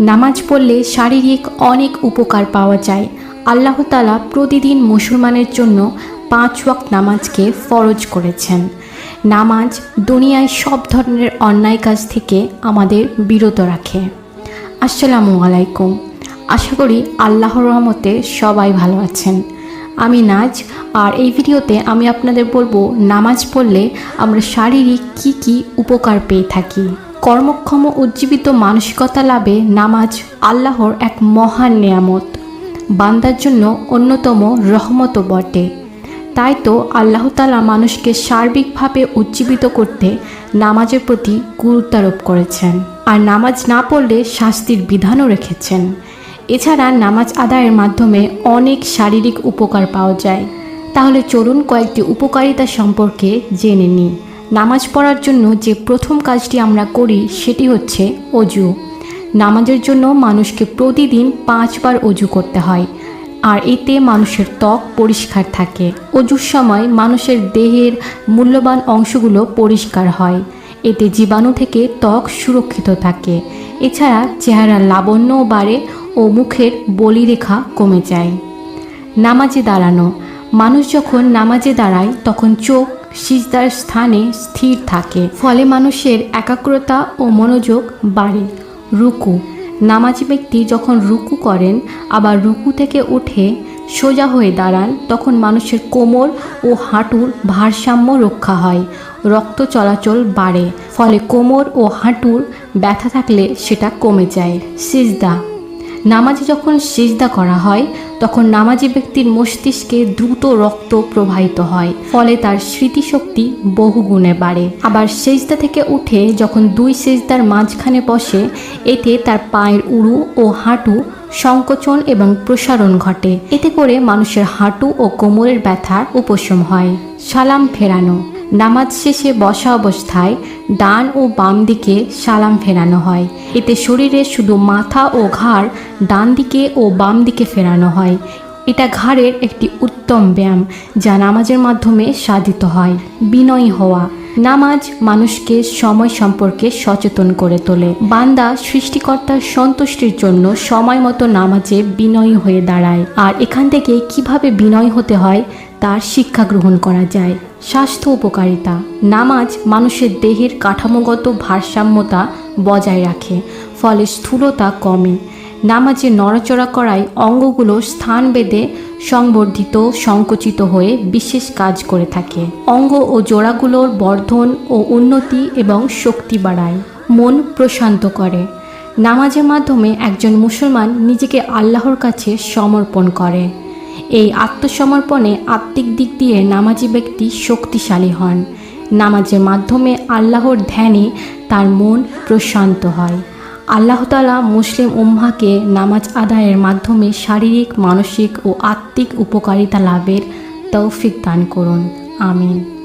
নামাজ পড়লে শারীরিক অনেক উপকার পাওয়া যায়। আল্লাহ তালা প্রতিদিন মুসলমানের জন্য পাঁচ ওয়াক্ত নামাজকে ফরজ করেছেন। নামাজ দুনিয়ায় সব ধরনের অন্যায় কাজ থেকে আমাদের বিরত রাখে। আসসালামু আলাইকুম। আশা করি আল্লাহর রহমতে সবাই ভালো আছেন। আমি নাজ, আর এই ভিডিওতে আমি আপনাদের বলব, নামাজ পড়লে আমরা শারীরিক কি কি উপকার পেয়ে থাকি। কর্মক্ষম উজ্জীবিত মানসিকতা লাভে নামাজ আল্লাহর এক মহান নেয়ামত। বান্দার জন্য অন্যতম রহমতও বটে। তাই তো আল্লাহ তালা মানুষকে সার্বিকভাবে উজ্জীবিত করতে নামাজের প্রতি গুরুত্বারোপ করেছেন। আর নামাজ না পড়লে শাস্তির বিধানও রেখেছেন। এছাড়া নামাজ আদায়ের মাধ্যমে অনেক শারীরিক উপকার পাওয়া যায়। তাহলে চলুন কয়েকটি উপকারিতা সম্পর্কে জেনে নিই। নামাজ পড়ার জন্য যে প্রথম কাজটি আমরা করি সেটি হচ্ছে অজু। নামাজের জন্য মানুষকে প্রতিদিন পাঁচবার অজু করতে হয়, আর এতে মানুষের ত্বক পরিষ্কার থাকে। অজুর সময় মানুষের দেহের মূল্যবান অংশগুলো পরিষ্কার হয়, এতে জীবাণু থেকে ত্বক সুরক্ষিত থাকে। এছাড়া চেহারার লাবণ্যও বাড়ে ও মুখের বলিরেখা কমে যায়। নামাজে দাঁড়ানো। মানুষ যখন নামাজে দাঁড়ায়, তখন চোখ সিজদার স্থানে স্থির থাকে। ফলে মানুষের একাগ্রতা ও মনোযোগ বাড়ে। রুকু। নামাজি ব্যক্তি যখন রুকু করেন, আবার রুকু থেকে উঠে সোজা হয়ে দাঁড়ান, তখন মানুষের কোমর ও হাঁটুর ভারসাম্য রক্ষা হয়। রক্ত চলাচল বাড়ে। ফলে কোমর ও হাঁটুর ব্যথা থাকলে সেটা কমে যায়। সিজদা। নামাজে যখন সিজদা করা হয়, তখন নামাজি ব্যক্তির মস্তিষ্কে দ্রুত রক্ত প্রবাহিত হয়, ফলে তার স্মৃতিশক্তি বহুগুণে বাড়ে। আবার সেজদা থেকে উঠে যখন দুই সেজদার মাঝখানে বসে, এতে তার পায়ের উড়ু ও হাঁটু সংকোচন এবং প্রসারণ ঘটে। এতে করে মানুষের হাঁটু ও কোমরের ব্যথার উপশম হয়। সালাম ফেরানো নামাজ শেষে বসা অবস্থায় ডান ও বাম দিকে সালাম ফেরানো হয়। এতে শরীরে শুধু মাথা ও ঘাড় ডান দিকে ও বাম দিকে ফেরানো হয়। এটা ঘাড়ের একটি উত্তম ব্যায়াম, যা নামাজের মাধ্যমে সাধিত হয়। বিনয় হওয়া নামাজ মানুষকে সময় সম্পর্কে সচেতন করে তোলে। বান্দা সৃষ্টিকর্তার সন্তুষ্টির জন্য সময় মতো নামাজে বিনয়ী হয়ে দাঁড়ায়। আর এখান থেকে কীভাবে বিনয় হতে হয়, তার শিক্ষা গ্রহণ করা যায়। স্বাস্থ্য উপকারিতা। নামাজ মানুষের দেহের কাঠামোগত ভারসাম্যতা বজায় রাখে, ফলে স্থূলতা কমে। নামাজে নড়াচড়া করায় অঙ্গগুলো স্থান বেঁধে সংবর্ধিত, সংকুচিত হয়ে বিশেষ কাজ করে থাকে। অঙ্গ ও জোড়াগুলোর বর্ধন ও উন্নতি এবং শক্তি বাড়ায়। মন প্রশান্ত করে। নামাজের মাধ্যমে একজন মুসলমান নিজেকে আল্লাহর কাছে সমর্পণ করে। এই আত্মসমর্পণে আত্মিক দিক দিয়ে নামাজি ব্যক্তি শক্তিশালী হন। নামাজের মাধ্যমে আল্লাহর ধ্যানে তার মন প্রশান্ত হয়। আল্লাহ তালা মুসলিম উম্মাকে নামাজ আদায়ের মাধ্যমে শারীরিক, মানসিক ও আত্মিক উপকারিতা লাভের তৌফিক দান করুন। আমিন।